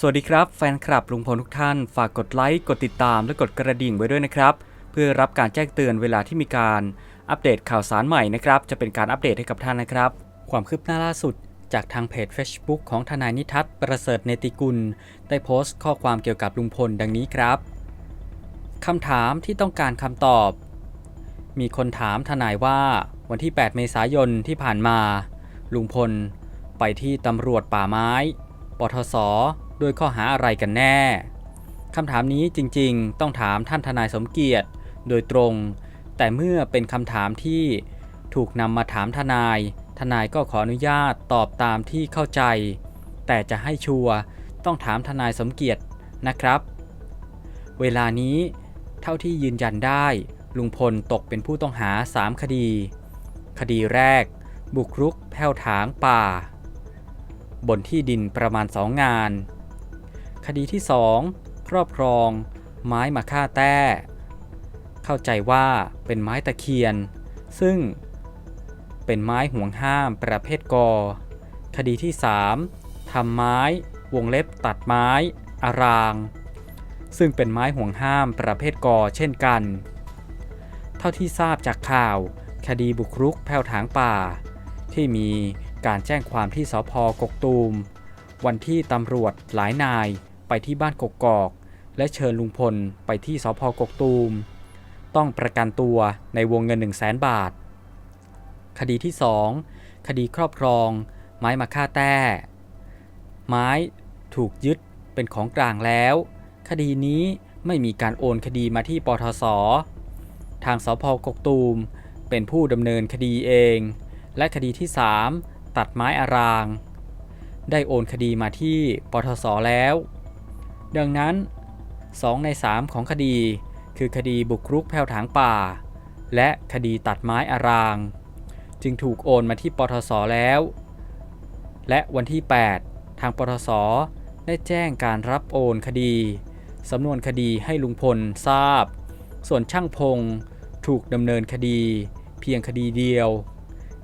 สวัสดีครับแฟนคลับลุงพลทุกท่าน ฝากกดไลค์ กดติดตาม และกดกระดิ่งไว้ด้วยนะครับ เพื่อรับการแจ้งเตือนเวลาที่มีการอัปเดตข่าวสารใหม่นะครับ จะเป็นการอัปเดตให้กับท่านนะครับ ความคืบหน้าล่าสุด จากทางเพจ Facebook ของทนายนิทัศน์ประเสริฐเนติกุล ได้โพสต์ข้อความเกี่ยวกับลุงพลดังนี้ครับคำถามที่ต้องการคำตอบ มีคนถามทนายว่าวันที่ 8 เมษายนที่ผ่านมา ลุงพล ไปที่ตำรวจป่าไม้ ปทศ ด้วยข้อหาอะไรกันแน่คำถามนี้จริงๆ ต้องถามท่านทนายสมเกียรติโดยตรง แต่เมื่อเป็นคำถามที่ถูกนำมาถามทนาย ทนายก็ขออนุญาตตอบตามที่เข้าใจ แต่จะให้ชัวร์ต้องถามทนายสมเกียรตินะครับ เวลานี้ เท่าที่ยืนยันได้ ลุงพลตกเป็นผู้ต้องหา 3 คดี คดีแรก บุกรุกแผ่วถางป่า บนที่ดินประมาณ2งาน คดีที่ 2 ครอบครอง ไม้มาฆ่าแต้ เข้าใจว่าเป็นไม้ตะเคียน ซึ่งเป็นไม้ห่วงห้ามประเภทกอ คดีที่ 3ทำไม้ วงเล็บตัดไม้ อาราง ซึ่งเป็นไม้ห่วงห้ามประเภทกอเช่นกัน เท่าที่ทราบจากข่าว คดีบุกรุกแผ่วถางป่า ที่มีการแจ้งความที่สพกกตูม วันที่ตำรวจหลายนาย ไปที่บ้านกกอก และเชิญลุงพลไปที่สพกกตูม ต้องประกันตัวในวงเงิน 1 0 0 0 0แสนบาท คดีที่ 2 คดีครอบครอง ไม้มาฆ่าแต้ ไม้ถูกยึดเป็นของกลางแล้ว คดีนี้ไม่มีการโอนคดีมาที่ปทศ ทางสพกกตูม เป็นผู้ดำเนินคดีเอง และคดีที่ 3 ตัดไม้อาราง ได้โอนคดีมาที่ปทศแล้ว ดังนั้น 2 ใน 3 ของคดี คือคดีบุกรุกแผ่วถางป่า และคดีตัดไม้อาราง จึงถูกโอนมาที่ปทศแล้ว และวันที่ 8 ทางปทศได้แจ้งการรับโอนคดีสำนวนคดีให้ลุงพลทราบ ส่วนช่างพงถูกดำเนินคดี เพียงคดีเดียว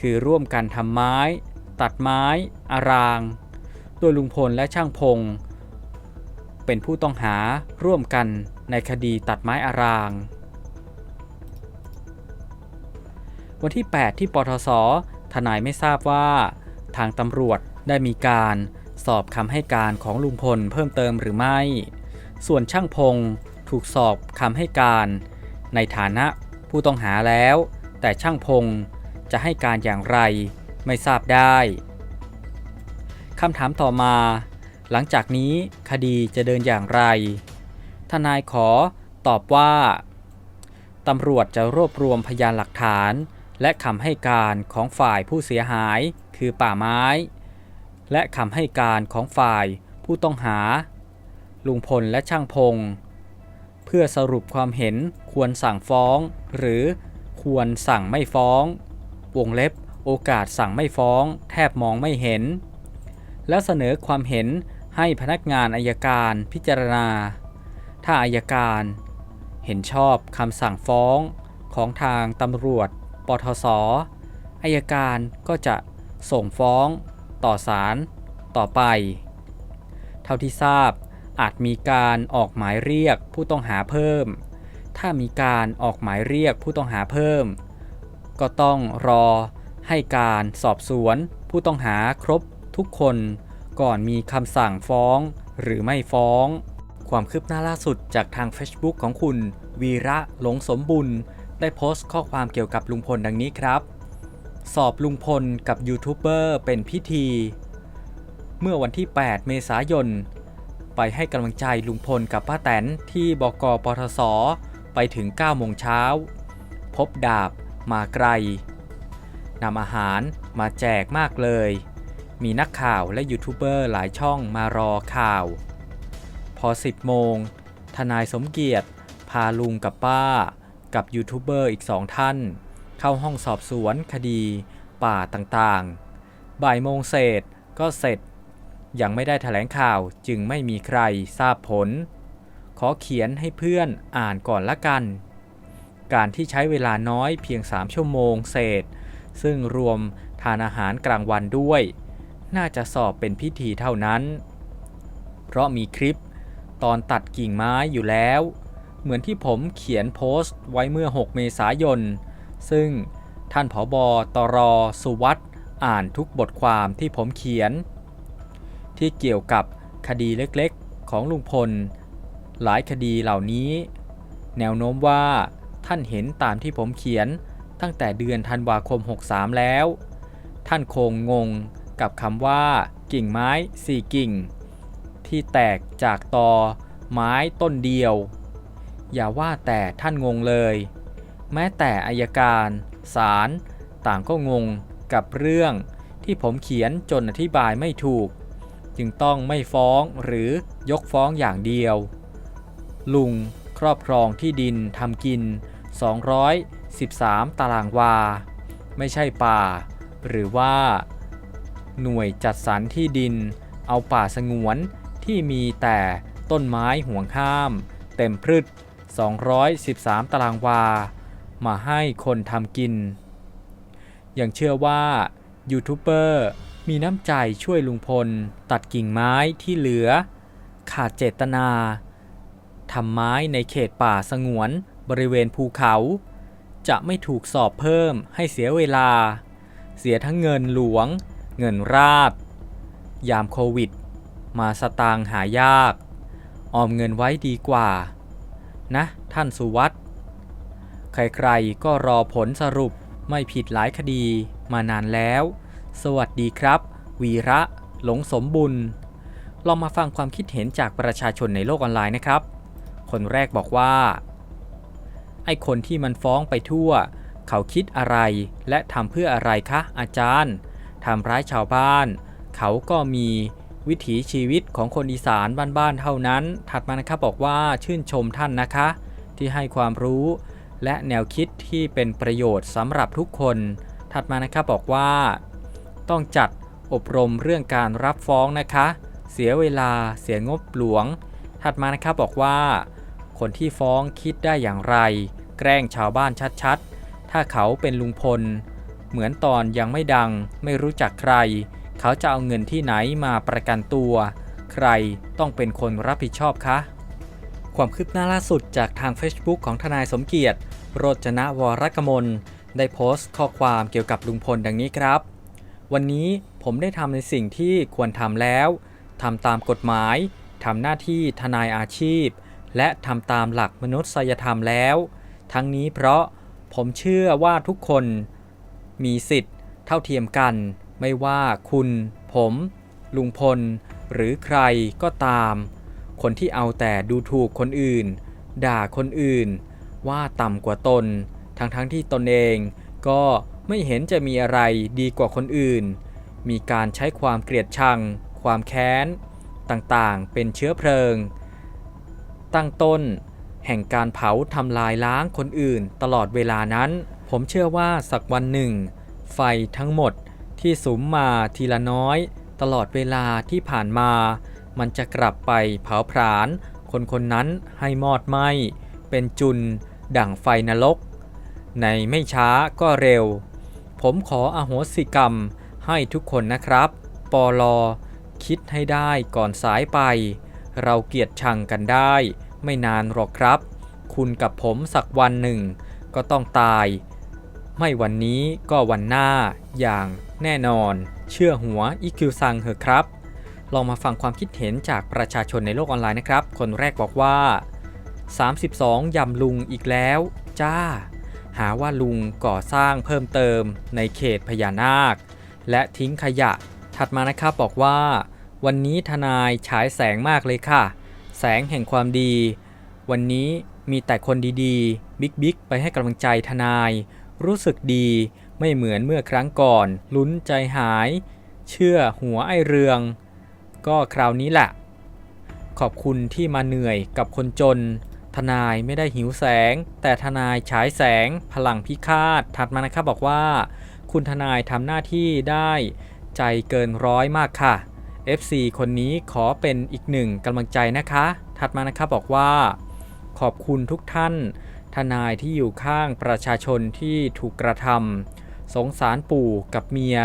คือร่วมกันทำไม้ ตัดไม้ อาราง โดยลุงพลและช่างพง เป็นผู้ต้องหาร่วมกันในคดีตัดไม้อาราง วันที่ 8 ที่ปทศทนายไม่ทราบว่า ทางตำรวจได้มีการสอบคำให้การของลุงพลเพิ่มเติมหรือไม่ ส่วนช่างพงถูกสอบคำให้การ ในฐานะผู้ต้องหาแล้ว แต่ช่างพงจะให้การอย่างไรไม่ทราบได้คำถามต่อมา หลังจากนี้คดีจะเดินอย่างไร ทนายขอตอบว่าตำรวจจะรวบรวมพยานหลักฐาน และคำให้การของฝ่ายผู้เสียหายคือป่าไม้ และคำให้การของฝ่ายผู้ต้องหา ลุงพลและช่างพง เพื่อสรุปความเห็นควรสั่งฟ้อง หรือควรสั่งไม่ฟ้อง วงเล็บโอกาสสั่งไม่ฟ้อง แทบมองไม่เห็น แล้วเสนอความเห็น ให้พนักงานอายการพิจารณา ถ้าอายการ เห็นชอบคำสั่งฟ้องของทางตำรวจ ปทศอายการก็จะส่งฟ้องต่อศาลต่อไป เท่าที่ทราบอาจมีการออกหมายเรียกผู้ต้องหาเพิ่ม ถ้ามีการออกหมายเรียกผู้ต้องหาเพิ่ม ก็ต้องรอให้การสอบสวนผู้ต้องหาครบทุกคน ก่อนมีคำสั่งฟ้อง หรือไม่ฟ้อง ความคืบหน้าล่าสุดจากทาง Facebook ของคุณ วีระหลงสมบุญ ได้โพสต์ข้อความเกี่ยวกับลุงพลดังนี้ครับ สอบลุงพลกับยูทูบเบอร์เป็นพิธี เมื่อวันที่ 8 เมษายน ไปให้กำลังใจลุงพลกับป้าแตนที่บกปทศไปถึง 9 โมงเช้า พบดาบมาไกลนำอาหารมาแจกมากเลย มีนักข่าวและยูทูบเบอร์หลายช่องมารอข่าว พอ 10 โมง ทนายสมเกียรติ พาลุงกับป้า กับยูทูบเบอร์อีกสองท่าน เข้าห้องสอบสวนคดี ป่าต่างๆ บ่ายโมงเศษก็เสร็จ ยังไม่ได้แถลงข่าวจึงไม่มีใครทราบผล ขอเขียนให้เพื่อนอ่านก่อนละกัน การที่ใช้เวลาน้อยเพียง 3 ชั่วโมงเศษ ซึ่งรวมทานอาหารกลางวันด้วย น่าจะสอบเป็นพิธีเท่านั้น เพราะมีคลิปตอนตัดกิ่งไม้อยู่แล้ว เหมือนที่ผมเขียนโพสต์ไว้เมื่อ 6 เมษายน ซึ่งท่านผอบอตรสุวัตอ่านทุกบทความที่ผมเขียน ที่เกี่ยวกับคดีเล็กๆของลุงพล หลายคดีเหล่านี้ แนวโน้มว่าท่านเห็นตามที่ผมเขียนตั้งแต่เดือนธันวาคม 63 แล้ว ท่านคงงง กับคำว่า กิ่งไม้สี่กิ่ง ที่แตกจากตอ ไม้ต้นเดียว อย่าว่าแต่ท่านงงเลย แม้แต่อายการศาลต่างก็งงกับเรื่องที่ผมเขียนจนอธิบายไม่ถูก จึงต้องไม่ฟ้องหรือยกฟ้องอย่างเดียว ลุงครอบครองที่ดินทำกิน 213 ตารางวา ไม่ใช่ป่า หรือว่า หน่วยจัดสรรที่ดิน เอาป่าสงวนที่มีแต่ต้นไม้ห่วงห้าม เต็มพืช213 ตารางวา มาให้คนทำกิน ยังเชื่อว่ายูทูบเบอร์มีน้ำใจช่วยลุงพล ตัดกิ่งไม้ที่เหลือ ขาดเจตนาทำไม้ในเขตป่าสงวนบริเวณภูเขา จะไม่ถูกสอบเพิ่มให้เสียเวลา เสียทั้งเงินหลวง เงินราบ ยามโควิด มาสตางหายาก ออมเงินไว้ดีกว่า นะ ท่านสุวัตใครๆก็รอผลสรุปไม่ผิดหลายคดีมานานแล้ว สวัสดีครับ วีระหลงสมบุญ ลองมาฟังความคิดเห็นจากประชาชนในโลกออนไลน์นะครับ คนแรกบอกว่า ไอ้คนที่มันฟ้องไปทั่ว เขาคิดอะไรและทำเพื่ออะไรคะอาจารย์ ทำร้ายชาวบ้าน เขาก็มีวิถีชีวิตของคนอีสานบ้านๆเท่านั้น ถัดมานะครับบอกว่าชื่นชมท่านนะคะ ที่ให้ความรู้ และแนวคิดที่เป็นประโยชน์สำหรับทุกคน ถัดมานะครับบอกว่า ต้องจัดอบรมเรื่องการรับฟ้องนะคะ เสียเวลาเสียงบหลวง ถัดมานะครับบอกว่า คนที่ฟ้องคิดได้อย่างไร แกล้งชาวบ้านชัดๆ ถ้าเขาเป็นลุงพล เหมือนตอนยังไม่ดัง ไม่รู้จักใคร เขาจะเอาเงินที่ไหนมาประกันตัว ใครต้องเป็นคนรับผิดชอบคะ ความคืบหน้าล่าสุดจากทาง Facebook ของทนายสมเกียรติ โรจนะวรกมล ได้โพสต์ข้อความเกี่ยวกับลุงพลดังนี้ครับ วันนี้ผมได้ทำในสิ่งที่ควรทำแล้วทำตามกฎหมายทำหน้าที่ทนายอาชีพ และทำตามหลักมนุษยธรรมแล้ว ทั้งนี้เพราะผมเชื่อว่าทุกคน มีสิทธิ์เท่าเทียมกัน ไม่ว่าคุณ ผม ลุงพล หรือใครก็ตาม คนที่เอาแต่ดูถูกคนอื่น ด่าคนอื่น ว่าต่ำกว่าตน ทั้งๆทที่ตนเองก็ไม่เห็นจะมีอะไรดีกว่าคนอื่น มีการใช้ความเกลียดชัง ความแค้น ต่างๆ เป็นเชื้อเพลิง ตั้งต้นแห่งการเผาทำลายล้างคนอื่นตลอดเวลานั้น ผมเชื่อว่าสักวันหนึ่ง ไฟทั้งหมดที่สุมมาทีละน้อย ตลอดเวลาที่ผ่านมา มันจะกลับไปเผาผลาญคนคนนั้นให้มอดไหมเป็นจุนดั่งไฟนรก ในไม่ช้าก็เร็ว ผมขออโหสิกรรมให้ทุกคนนะครับ ปอลอ คิดให้ได้ก่อนสายไป เราเกลียดชังกันได้ ไม่นานหรอกครับ คุณกับผมสักวันหนึ่ง ก็ต้องตาย ไม่วันนี้ก็วันหน้าอย่างแน่นอน เชื่อหัวอีคิวซังเหอะครับ ลองมาฟังความคิดเห็นจากประชาชนในโลกออนไลน์นะครับ คนแรกบอกว่า 32 ยำลุงอีกแล้ว จ้า หาว่าลุงก่อสร้างเพิ่มเติมในเขตพญานาค และทิ้งขยะ ถัดมานะครับบอกว่า วันนี้ทนายฉายแสงมากเลยค่ะ แสงแห่งความดี วันนี้มีแต่คนดีๆ บิ๊กบิ๊กไปให้กำลังใจทนาย รู้สึกดีไม่เหมือนเมื่อครั้งก่อน ลุ้นใจหาย เชื่อหัวไอเรือง ก็คราวนี้แหละขอบคุณที่มาเหนื่อยกับคนจน ทนายไม่ได้หิวแสง แต่ทนายฉายแสง พลังพิฆาต ถัดมานะครับบอกว่า คุณทนายทำหน้าที่ได้ใจเกินร้อยมากค่ะ FC คนนี้ขอเป็นอีกหนึ่งกำลังใจนะคะ ถัดมานะครับบอกว่า ขอบคุณทุกท่าน ทนายที่อยู่ข้างประชาชนที่ถูกกระทำสงสารปู่กับเมีย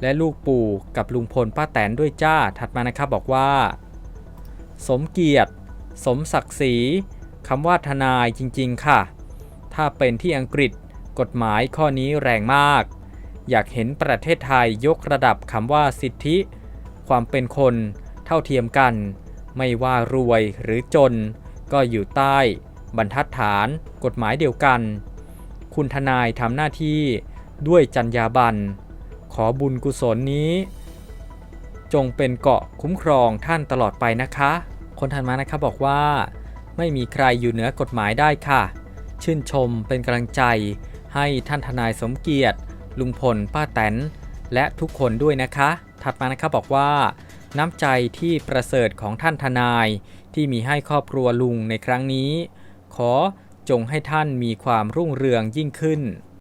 และลูกปู่กับลุงพลป้าแตนด้วยจ้าถัดมานะครับบอกว่าสสมเกียรติ สมศักดิ์ศรีคำว่าทนายจริงๆ ค่ะ ถ้าเป็นที่อังกฤษกฎหมายข้อนี้แรงมาก อยากเห็นประเทศไทยยกระดับคำว่าสิทธิ ความเป็นคนเท่าเทียมกัน ไม่ว่ารวยหรือจน ก็อยู่ใต้ บรรทัดฐาน กฎหมายเดียวกัน คุณทนายทำหน้าที่ด้วยจรรยาบรรณขอบุญกุศลนี้ จงเป็นเกาะคุ้มครองท่านตลอดไปนะคะ คนถัดมานะครับบอกว่า ไม่มีใครอยู่เหนือกฎหมายได้ค่ะ ชื่นชมเป็นกำลังใจ ให้ท่านทนายสมเกียรติ ลุงพลป้าแตน และทุกคนด้วยนะคะ ถัดมานะครับบอกว่า น้ำใจที่ประเสริฐของท่านทนายที่มีให้ครอบครัวลุงในครั้งนี้ ขอจงให้ท่านมีความรุ่งเรืองยิ่งขึ้น